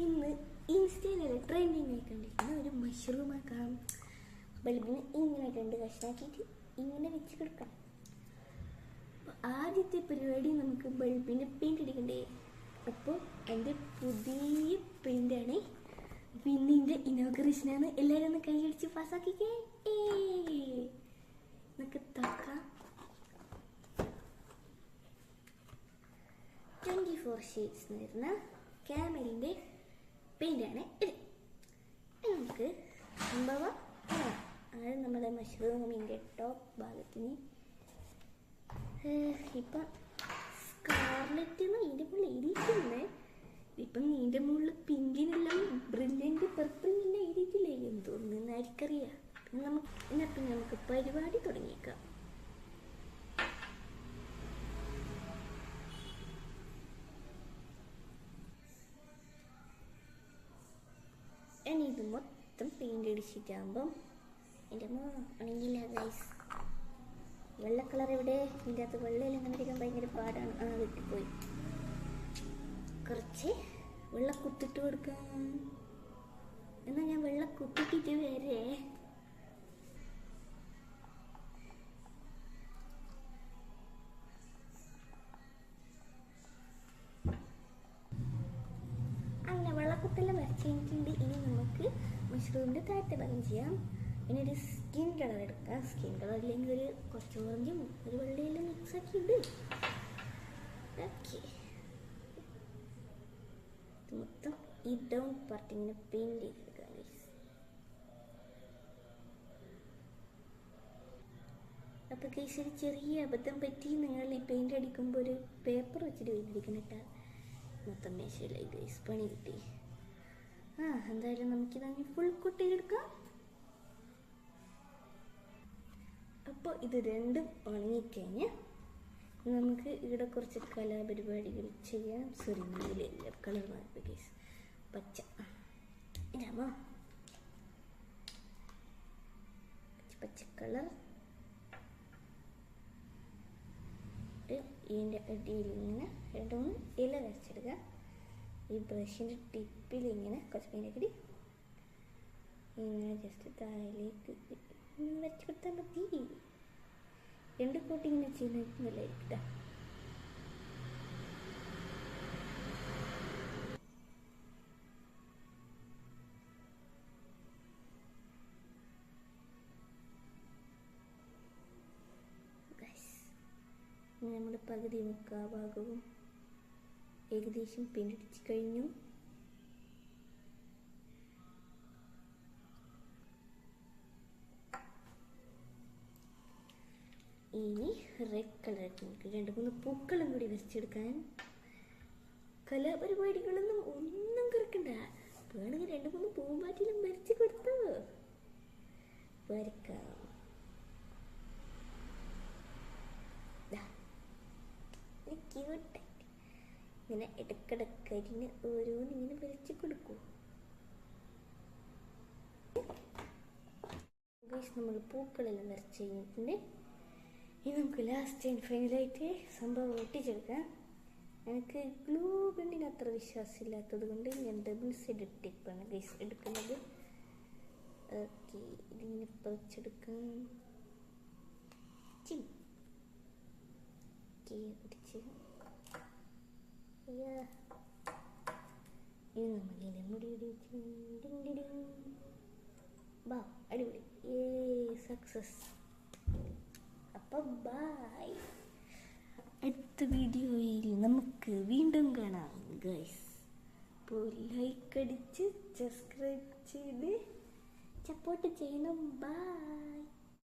ഇന്ന് ഇൻസ്റ്റയിലല്ല ട്രെൻഡിങ് ആയിക്കൊണ്ടിരിക്കുന്ന ഒരു മഷ്റൂം ആക്കാം. ബൾബിന് ഇങ്ങനെ രണ്ട് കഷ്ണാക്കിയിട്ട് ഇങ്ങനെ വെച്ച് കൊടുക്കാം ആദ്യത്തെ പരിപാടി നമുക്ക് ബൾബിന് പെയിന്റ് അടിക്കണ്ടേ അപ്പോൾ എന്റെ പുതിയ പെയിന്റാണ് പിന്നിന്റെ ഇനോഗ്രേഷനാണ് എല്ലാവരും ഒന്ന് കൈയടിച്ച് പാസ്സാക്കിക്കേ നമുക്ക് തക്കാം ട്വന്റി ഫോർ ഷീറ്റ്സ് എന്ന് വരുന്ന ക്യാമലിന്റെ പെയിന്റാണ് ഇത്. നമുക്ക് സംഭവം അതായത് നമ്മുടെ മഷ്റൂമിന്റെ ടോപ്പ് ഭാഗത്തിന് ഇപ്പം സ്കാർലെറ്റ് എന്ന് ഇതിന്റെ മുകളിൽ ഇരിക്കുന്നത് ഇപ്പം ഇതിന്റെ മുകളിൽ പിങ്കിനെല്ലാം ബ്രില്യന്റ് എഴുതിയിട്ടില്ലേ? എന്തോന്ന് ആർക്കറിയാം പിന്നെ നമുക്ക് എന്നാൽ പിന്നെ നമുക്ക് പരിപാടി തുടങ്ങിയേക്കാം. പെയിന്റ് അടിച്ചിട്ടാകുമ്പം എന്റെ അമ്മ ഉണങ്ങിയില്ല ഗൈസ് വെള്ള കളർ ഇവിടെ ഇതിന്റെ അകത്ത് വെള്ളയിൽ അങ്ങനെ ഇരിക്കാൻ ഭയങ്കര പാടാണ്. ആ വിട്ടുപോയി കുറച്ച് വെള്ള കുത്തിട്ട് കൊടുക്കാം. എന്നാൽ ഞാൻ വെള്ള കുത്തിട്ടിട്ട് വരെ. വെള്ളക്കുത്തെല്ലാം വരച്ച് കഴിഞ്ഞിട്ടുണ്ട് ഇനി നമുക്ക് മഷ്റൂമിന്റെ താഴത്തെ ഭാഗം ചെയ്യാം. ഇനി ഒരു സ്കിൻ കളർ എടുക്കാം. സ്കിൻ കളർ അല്ലെങ്കിൽ ഒരു കുറച്ച് ഓറഞ്ചും ഒരു വെള്ളയെല്ലാം മിക്സ് ആക്കിയിട്ടുണ്ട് ഓക്കെ മൊത്തം ഈ ഡൗൺ പാർട്ട് ഇങ്ങനെ പെയിന്റ് ചെയ്തെടുക്കാം guys. അപ്പൊ കേസ് ഒരു ചെറിയ അബദ്ധം പറ്റി നിങ്ങൾ ഈ പെയിന്റ് അടിക്കുമ്പോൾ ഒരു പേപ്പർ വെച്ചിട്ട് പെയിന്റ് കേട്ടാ? മൊത്തം മേശയിലായി ഗൈസ് പണി കിട്ടി. ആ എന്തായാലും നമുക്കിതങ്ങ് ഫുൾ കുട്ടി എടുക്കാം അപ്പോൾ ഇത് രണ്ടും ഉണങ്ങിക്കഴിഞ്ഞ് നമുക്ക് ഇവിടെ കുറച്ച് കലാപരിപാടികൾ ചെയ്യാം. സോറി കളർ മാറി ഗൈസ് പച്ച. ഇതാമോ പച്ച കളർ ഇതിന്റെ അടിയിൽ ഇങ്ങനെ രണ്ടുമൂന്ന് ഇല വരച്ചെടുക്കുക ഈ ബ്രഷിന്റെ ടിപ്പിൽ ഇങ്ങനെ കുറച്ച് പെയിന്റൊക്കെ ഇങ്ങനെ ജസ്റ്റ് താഴേക്ക് വെച്ച് കൊടുത്താൽ മതി. രണ്ട് കൂട്ടി ഇങ്ങനെ ചെയ്യുന്ന നല്ലതായിരിക്കും കേട്ടോ നമ്മുടെ പകുതി മുക്കാ ഭാഗവും ഏകദേശം പിന്നടിച്ച് കഴിഞ്ഞു. ഇനി റെഡ് കളർ നമുക്ക് രണ്ട് മൂന്ന് പൂക്കളും കൂടി വരച്ചെടുക്കാൻ. കലാപരിപാടികളൊന്നും ഒന്നും കിടക്കണ്ട വേണമെങ്കിൽ രണ്ട് മൂന്ന് പൂമ്പാറ്റിലും വരച്ച് കൊടുത്തോ. വരക്കാം. ഇങ്ങനെ ഇടക്കിടക്കരിന് ഓരോന്ന് ഇങ്ങനെ വരച്ച് കൊടുക്കൂ. നമ്മൾ പൂക്കളെല്ലാം നിറച്ച് കഴിഞ്ഞിട്ടുണ്ട്. ഇനി നമുക്ക് ലാസ്റ്റ് ആൻഡ് ഫൈനലായിട്ട് സംഭവം ഒട്ടിച്ചെടുക്കാം. എനിക്ക് ഗ്ലൂ ഗണ്ണിന് അത്ര വിശ്വാസമില്ലാത്തത് കൊണ്ട് ഞാൻ ഡബിൾ സൈഡ് ടിപ്പാണ് ഗൈസ് എടുക്കുന്നത്. ഓക്കെ ഇതിങ്ങനെ പറിച്ചെടുക്കാം ഓക്കെ പിടിച്ച് Yeah. ഇനി ബാ അടിപൊളി. ഏ സക്സസ് അപ്പം ബായ് അടുത്ത വീഡിയോയിൽ നമുക്ക് വീണ്ടും കാണാം ഗൈസ് അപ്പോൾ ലൈക്ക് അടിച്ച് സബ്സ്ക്രൈബ് ചെയ്ത് സപ്പോർട്ട് ചെയ്യണം. ബായ്